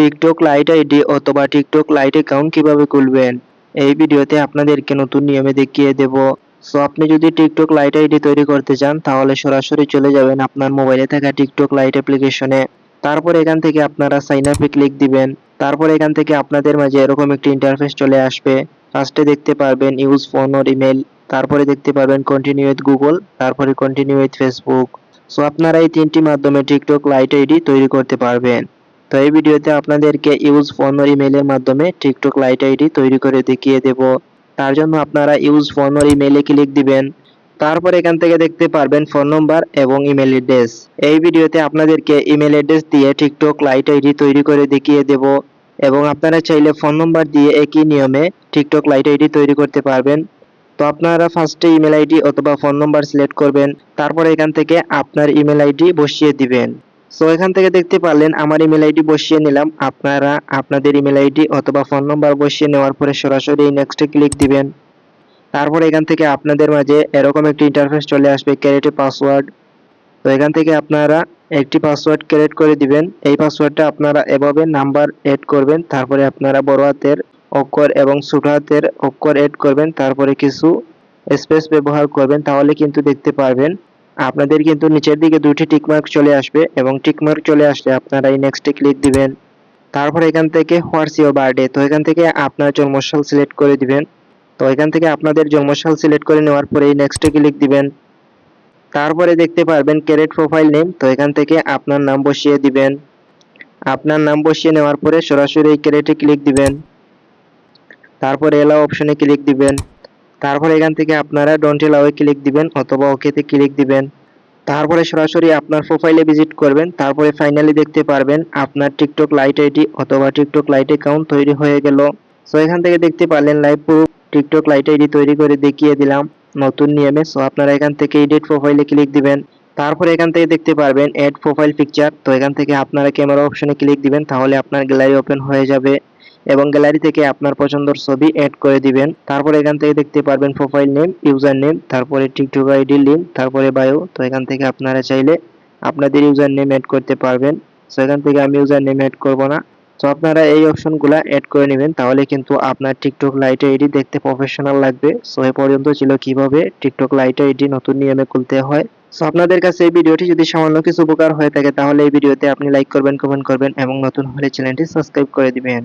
TikTok light ID অথবা TikTok light account কীভাবে খুলবেন? এই ভিডিওতে আপনাদেরকে নতুন নিয়মে দেখিয়ে দেব। সো আপনি যদি টিকটক লাইট আইডি তৈরি করতে চান, তাহলে সরাসরি চলে যাবেন আপনার মোবাইলে থাকা টিকটক লাইট অ্যাপ্লিকেশনে তারপর এখান থেকে আপনারা সাইন আপে ক্লিক দিবেন। তারপর এখান থেকে আপনাদের মাঝে এরকম একটি ইন্টারফেস চলে আসবে। ফার্স্টে দেখতে পারবেন ইউজ ফোন অর ইমেল তারপরে দেখতে পারবেন কন্টিনিউ উইথ গুগল তারপরে কন্টিনিউ উইথ ফেসবুক সো আপনারা এই তিনটি মাধ্যমে টিকটক লাইট আইডি তৈরি করতে পারবেন। তো এই ভিডিওতে আপনাদেরকে ইউজ ফোন অর ইমেলের মাধ্যমে টিকটক লাইট আইডি তৈরি করে দেখিয়ে দেব। তার জন্য আপনারা ইউজ ফোন অর ইমেলে ক্লিক দিবেন। তারপর এখান থেকে দেখতে পারবেন ফোন নম্বর এবং ইমেল অ্যাড্রেস। এই ভিডিওতে আপনাদেরকে ইমেল অ্যাড্রেস দিয়ে টিকটক লাইট আইডি তৈরি করে দেখিয়ে দেব এবং আপনারা চাইলে ফোন নম্বর দিয়ে একই নিয়মে টিকটক লাইট আইডি তৈরি করতে পারবেন। তো আপনারা ফার্স্টে ইমেল আইডি অথবা ফোন নম্বর সিলেক্ট করবেন। তারপর এখান থেকে আপনার ইমেল আইডি বসিয়ে দিবেন। সো এখান থেকে দেখতে পারলেন, আমার ইমেল আইডি বসিয়ে নিলাম। আপনারা, আপনাদের ইমেল আইডি অথবা ফোন নম্বর বসিয়ে নেওয়ার পরে সরাসরি নেক্সটে ক্লিক দিবেন। তারপর এখান থেকে আপনাদের মাঝে এরকম একটি ইন্টারফেস চলে আসবে ক্যারেট পাসওয়ার্ড তো এখান থেকে আপনারা একটি পাসওয়ার্ড ক্রিয়েট করে দিবেন। এই পাসওয়ার্ডটা আপনারা এভাবে নাম্বার এড করবেন, তারপরে আপনারা বড় হাতের অক্ষর এবং ছোট হাতের অক্ষর এড করবেন, তারপরে কিছু স্পেস ব্যবহার করবেন, তাহলে কিন্তু দেখতে পারবেন। আপনাদের কিন্তু নিচের দিকে দুটি টিকমার্ক চলে আসবে এবং টিকমার্ক চলে আসলে আপনারা এই নেক্সটে ক্লিক দিবেন। তারপর এখান থেকে হোয়াটস ইউর বার্থডে তো এখান থেকে আপনার জন্মসাল সিলেক্ট করে দিবেন। তো এখান থেকে আপনাদের জন্মসাল সিলেক্ট করে নেওয়ার পরে এই নেক্সটে ক্লিক দিবেন। তারপরে দেখতে পারবেন ক্যারেট প্রোফাইল নেম তো এখান থেকে আপনার নাম বসিয়ে দিবেন। আপনার নাম বসিয়ে নেওয়ার পরে সরাসরি এই ক্যারেটে ক্লিক দিবেন। তারপরে এলাও অপশনে ক্লিক দিবেন। তারপর এখান থেকে আপনারা ডোন্ট এলাওয়ে ক্লিক দিবেন অথবা ওকেতে ক্লিক দিবেন। তারপরে সরাসরি আপনার প্রোফাইলে ভিজিট করবেন, তারপরে ফাইনালি দেখতে পারবেন আপনার টিকটক লাইট আইডি অথবা টিকটক লাইট অ্যাকাউন্ট তৈরি হয়ে গেল। সো এখান থেকে দেখতে পারলেন live proof TikTok lite ID তৈরি করে দেখিয়ে দিলাম নতুন নিয়মে। সো আপনারা এখান থেকে এডিট প্রোফাইলে ক্লিক দিবেন। তারপর এখান থেকে দেখতে পারবেন এড প্রোফাইল পিকচার তো, এখান থেকে আপনারা ক্যামেরা অপশনে ক্লিক দিবেন, তাহলে আপনার গ্যালারি ওপেন হয়ে যাবে। এবং গ্যালারি থেকে আপনার পছন্দের ছবি অ্যাড করে দিবেন। তারপর এখান থেকে দেখতে পারবেন প্রোফাইল নেম ইউজার নেম তারপরে টিকটক আইডি লিঙ্ক তারপরে বায়ো তো এখান থেকে আপনারা চাইলে আপনাদের ইউজার নেম অ্যাড করতে পারবেন। সো এখান থেকে আমি ইউজার নেম অ্যাড করব না। তো আপনারা এই অপশনগুলো অ্যাড করে নেবেন, তাহলে কিন্তু আপনার টিকটক লাইট আইডি দেখতে প্রফেশনাল লাগবে। সো এ পর্যন্ত ছিল কীভাবে টিকটক লাইট আইডি নতুন নিয়মে খুলতে হয়। সো আপনাদের কাছে এই ভিডিওটি যদি সামান্য কিছু উপকার হয়ে থাকে, তাহলে এই ভিডিওতে আপনি লাইক করবেন কমেন্ট করবেন, এবং নতুন হলে চ্যানেলটি সাবস্ক্রাইব করে দিবেন।